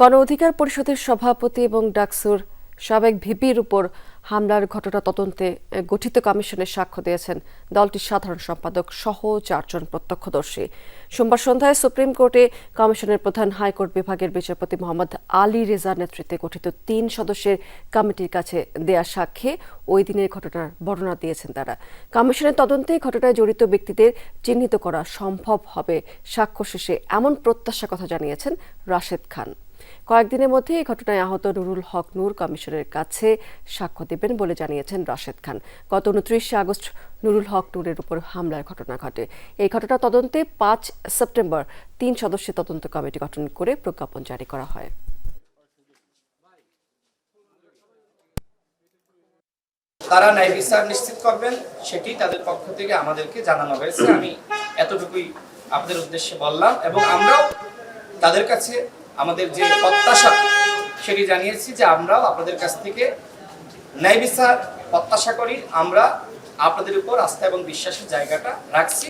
গণ অধিকার পরিষদের সভাপতি এবং ডাকসুর সাবেক ভিপির উপর হামলার ঘটনা তদন্তে গঠিত কমিশনের সাক্ষ্য দিয়েছেন দলটির সাধারণ সম্পাদক সহ চারজন প্রত্যক্ষদর্শী। সোমবার সন্ধ্যায় সুপ্রিম কোর্টে কমিশনের প্রধান হাইকোর্ট বিভাগের বিচারপতি মোহাম্মদ আলী রেজার নেতৃত্বে গঠিত তিন সদস্যের কমিটির কাছে দেয়া সাক্ষ্যে ওই দিনের ঘটনার বর্ণনা দিয়েছেন তারা। কমিশনের তদন্তে ঘটনায় জড়িত ব্যক্তিদের চিহ্নিত করা সম্ভব হবে, সাক্ষ্য শেষে এমন প্রত্যাশা কথা জানিয়েছেন রাশেদ খান। কয়েকদিনের মধ্যে এই ঘটনায় আহত নুরুল হক নূর কমিশনের কাছে সাক্ষ্য দেবেন বলে জানিয়েছেন রাশেদ খান। গত উনত্রিশে আগস্ট নুরুল হক নূরের উপর হামলার ঘটনা ঘটে। এই ঘটনা তদন্তে পাঁচ সেপ্টেম্বর তিন সদস্যের তদন্ত কমিটি গঠন করে প্রজ্ঞাপন জারি করা হয়। তারা ন্যায় বিচার নিশ্চিত করবেন, সেটি তাদের পক্ষ থেকে আমাদেরকে জানানো হয়েছে। আমি এতটুকুই আপনাদের উদ্দেশ্যে বললাম এবং আমরাও তাদের কাছে আমাদের যে প্রত্যাশা, সেটি জানিয়েছি যে আমরাও আপনাদের কাছ থেকে ন্যায় বিচার প্রত্যাশা করি। আমরা আপনাদের উপর আস্থা এবং বিশ্বাসের জায়গাটা রাখছি।